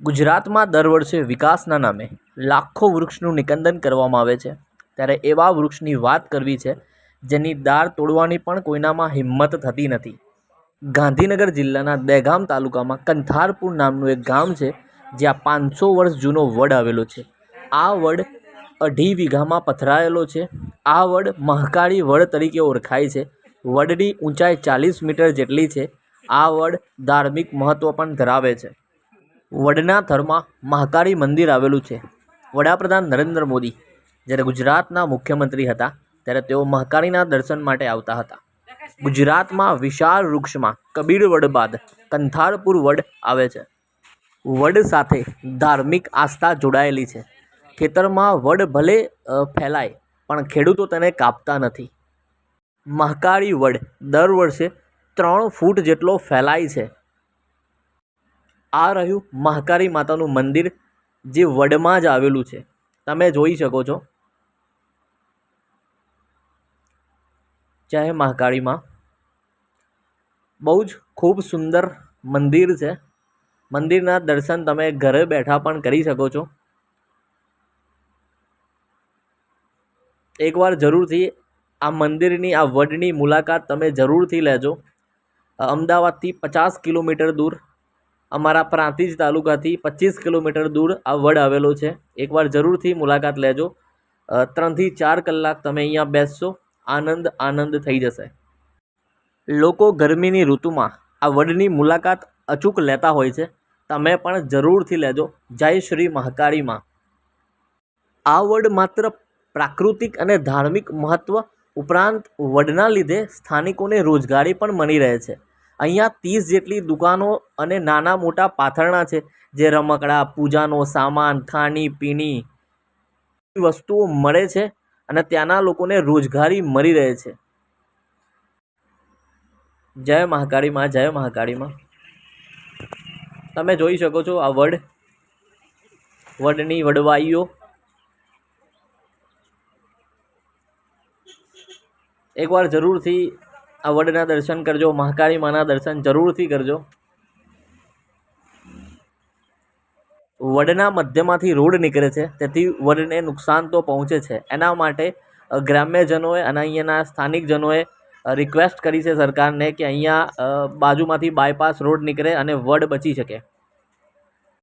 ગુજરાતમાં દર વર્ષે વિકાસના નામે લાખો વૃક્ષનું નિકંદન કરવામાં આવે છે. ત્યારે એવા વૃક્ષની વાત કરવી છે, જેની ડાળ તોડવાની પણ કોઈનામાં હિંમત થતી નથી. ગાંધીનગર જિલ્લાના દહેગામ તાલુકામાં કંથારપુર નામનું એક ગામ છે, જ્યાં પાંચસો વર્ષ જૂનો વડ આવેલો છે. આ વડ અઢી વીઘામાં પથરાયેલો છે. આ વડ મહાકાળી વડ તરીકે ઓળખાય છે. વડની ઊંચાઈ ચાલીસ મીટર જેટલી છે. આ વડ ધાર્મિક મહત્ત્વ પણ ધરાવે છે. વડના થરમાં મહાકાળી મંદિર આવેલું છે. વડાપ્રધાન નરેન્દ્ર મોદી જ્યારે ગુજરાતના મુખ્યમંત્રી હતા ત્યારે તેઓ મહાકાળીના દર્શન માટે આવતા હતા. ગુજરાતમાં વિશાળ વૃક્ષમાં કબીર વડ બાદ કંથારપુર વડ આવે છે. વડ સાથે ધાર્મિક આસ્થા જોડાયેલી છે. ખેતરમાં વડ ભલે ફેલાય, પણ ખેડૂતો તેને કાપતા નથી. મહાકાળી વડ દર વર્ષે ત્રણ ફૂટ જેટલો ફેલાય છે. આ રહ્યું મહાકાળી માતાનું મંદિર જે વડમાં જ આવેલું છે. તમે જોઈ શકો છો. જય મહાકાળીમાં બહુ જ ખૂબ સુંદર મંદિર છે. મંદિરના દર્શન તમે ઘરે બેઠા પણ કરી શકો છો. એકવાર જરૂરથી આ મંદિરની, આ વડની મુલાકાત તમે જરૂરથી લેજો. અમદાવાદથી પચાસ કિલોમીટર દૂર અમારા પ્રાંતિજ તાલુકાથી પચીસ કિલોમીટર દૂર આ વડ આવેલો છે. એકવાર જરૂરથી મુલાકાત લેજો. ત્રણથી ચાર કલાક તમે અહીંયા બેસશો. આનંદ આનંદ થઈ જશે. લોકો ગરમીની ઋતુમાં આ વડની મુલાકાત અચૂક લેતા હોય છે. તમે પણ જરૂરથી લેજો. જય શ્રી મહાકાળીમાં. આ વડ માત્ર પ્રાકૃતિક અને ધાર્મિક મહત્ત્વ ઉપરાંત વડના લીધે સ્થાનિકોને રોજગારી પણ મળી રહે છે. અહીંયા ત્રીસ જેટલી દુકાનો અને નાના મોટા પાથરણા છે, જે રમકડા, પૂજાનો સામાન, ખાણી, પીણી વસ્તુઓ મળે છે અને ત્યાંના લોકોને રોજગારી મળી રહે છે. જય મહાકાળીમાં જય મહાકાળીમાં. તમે જોઈ શકો છો આ વડ, વડની વડવાઈઓ. એકવાર જરૂરથી આ વડના દર્શન કરજો, મહાકાળી માના દર્શન જરૂરથી કરજો. વડના મધ્યમાંથી રોડ નીકળે છે, તેથી વડને નુકસાન તો પહોંચે છે. એના માટે ગ્રામ્યજનોએ અને અહીંયાના સ્થાનિકજનોએ જનોએ રિક્વેસ્ટ કરી છે સરકારને કે અહીંયા બાજુમાંથી બાયપાસ રોડ નીકળે અને વડ બચી શકે.